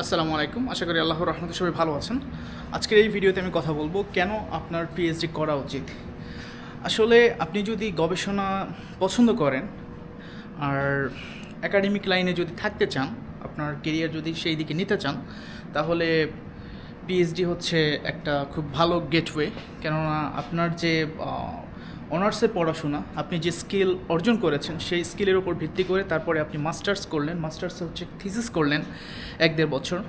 আসসালামু আলাইকুম। আশা করি আল্লাহর রহমতে সবাই ভালো আছেন। আজকের এই ভিডিওতে আমি কথা বলব, কেন আপনার পিএইচডি করা উচিত? আসলে আপনি যদি গবেষণা পছন্দ করেন আর একাডেমিক লাইনে যদি থাকতে চান, আপনার কেরিয়ার যদি সেই দিকে নিতে চান, তাহলে পিএইচডি হচ্ছে একটা খুব ভালো গেটওয়ে কেননা আপনার যে অনার্সের পড়াশোনা, আপনি যে স্কিল অর্জন করেছেন, সেই স্কিলের উপর ভিত্তি করে তারপরে আপনি মাস্টার্স করলেন। মাস্টার্স হচ্ছে থিসিস করলেন এক দেড় বছর।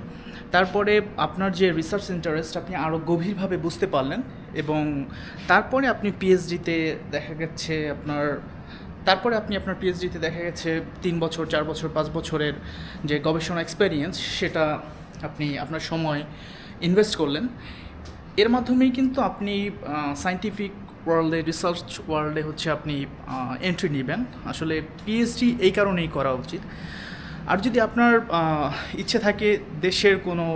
তারপরে আপনার যে রিসার্চ ইন্টারেস্ট, আপনি আরও গভীরভাবে বুঝতে পারলেন এবং তারপরে আপনি পিএইচডিতে দেখা গেছে আপনার, তারপরে আপনি আপনার পিএইচডিতে দেখা গেছে তিন বছর, চার বছর, পাঁচ বছরের যে গবেষণা এক্সপেরিয়েন্স সেটা আপনি আপনার সময় ইনভেস্ট করলেন। এর মাধ্যমেই কিন্তু আপনি সায়েন্টিফিক ওয়ার্ল্ডে রিসার্চ ওয়ার্ল্ডে হচ্ছে আপনি এন্ট্রি নেবেন। আসলে পিএইচডি এই কারণেই করা উচিত। আর যদি আপনার ইচ্ছে থাকে দেশের কোনো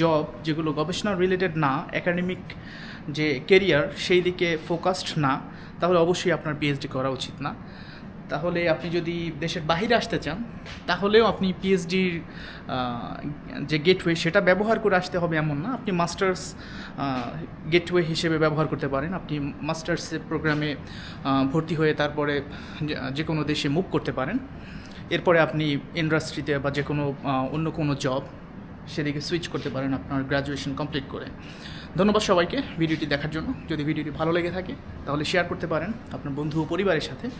জব যেগুলো গবেষণা রিলেটেড না একাডেমিক যে কেরিয়ার সেই দিকে ফোকাসড না, তাহলে অবশ্যই আপনার পিএইচডি করা উচিত না। তাহলে আপনি যদি দেশের বাহিরে আসতে চান, তাহলেও আপনি পিএইচডির যে গেটওয়ে সেটা ব্যবহার করে আসতে হবে এমন না। আপনি মাস্টার্স গেটওয়ে হিসেবে ব্যবহার করতে পারেন। আপনি মাস্টার্স প্রোগ্রামে ভর্তি হয়ে তারপরে যে- কোনো দেশে মুভ করতে পারেন। এরপরে আপনি ইন্ডাস্ট্রিতে বা যে কোনো অন্য কোনো জব সেদিকে সুইচ করতে পারেন আপনার গ্র্যাজুয়েশন কমপ্লিট করে। ধন্যবাদ সবাইকে ভিডিওটি দেখার জন্য। যদি ভিডিওটি ভালো লেগে থাকে, তাহলে শেয়ার করতে পারেন আপনার বন্ধু ও পরিবারের সাথে।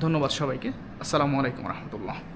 ধন্যবাদ সবাইকে। আসসালামু আলাইকুম রহমতুল্লাহ।